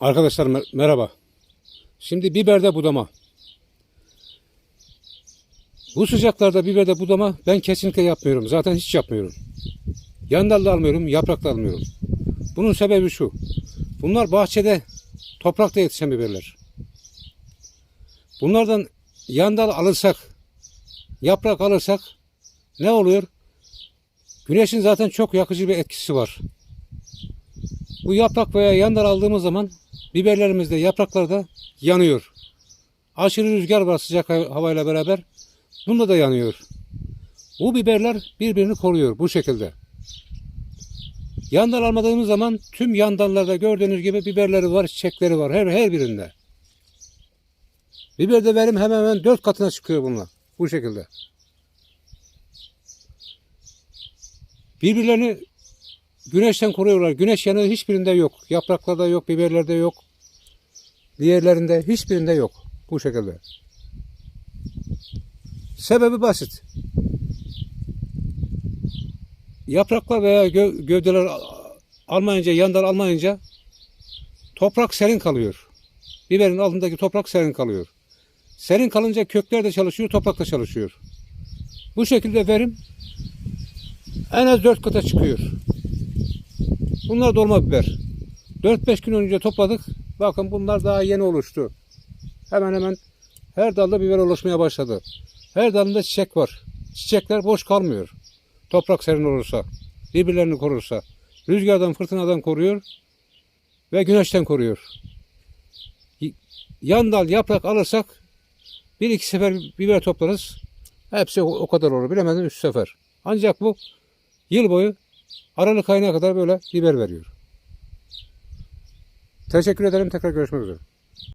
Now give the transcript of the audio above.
Arkadaşlar mer- merhaba. Şimdi biberde budama. Bu sıcaklarda biberde budama ben kesinlikle yapmıyorum. Zaten hiç yapmıyorum. Yan dal da almıyorum, yaprak da almıyorum. Bunun sebebi şu. Bunlar bahçede, toprakta yetişen biberler. Bunlardan yan dal alırsak, yaprak alırsak ne oluyor? Güneşin zaten çok yakıcı bir etkisi var. Bu yaprak veya yandal aldığımız zaman biberlerimizde yapraklarda yanıyor. Aşırı rüzgar var sıcak ha- havayla beraber. Bunda da yanıyor. Bu biberler birbirini koruyor bu şekilde. Yandal almadığımız zaman tüm yandallarda gördüğünüz gibi biberleri var, çiçekleri var her her birinde. Biberde verim hemen hemen dört katına çıkıyor bunlar. Bu şekilde. Birbirlerini Güneşten koruyorlar. Güneş yanığı hiçbirinde yok. Yapraklarda yok, biberlerde yok. Diğerlerinde hiçbirinde yok. Bu şekilde. Sebebi basit. Yapraklar veya gö- gövdeler almayınca, yandan almayınca toprak serin kalıyor. Biberin altındaki toprak serin kalıyor. Serin kalınca kökler de çalışıyor, toprak da çalışıyor. Bu şekilde verim en az 4 kata çıkıyor. Bunlar dolma biber. 4-5 gün önce topladık. Bakın bunlar daha yeni oluştu. Hemen hemen her dalda biber oluşmaya başladı. Her dalında çiçek var. Çiçekler boş kalmıyor. Toprak serin olursa, birbirlerini korursa, rüzgardan, fırtınadan koruyor ve güneşten koruyor. Yan dal, yaprak alırsak bir iki sefer biber toplarız. Hepsi o kadar olur. Bilemedin üç sefer. Ancak bu yıl boyu Aralık ayına kadar böyle biber veriyor. Teşekkür ederim. Tekrar görüşmek üzere.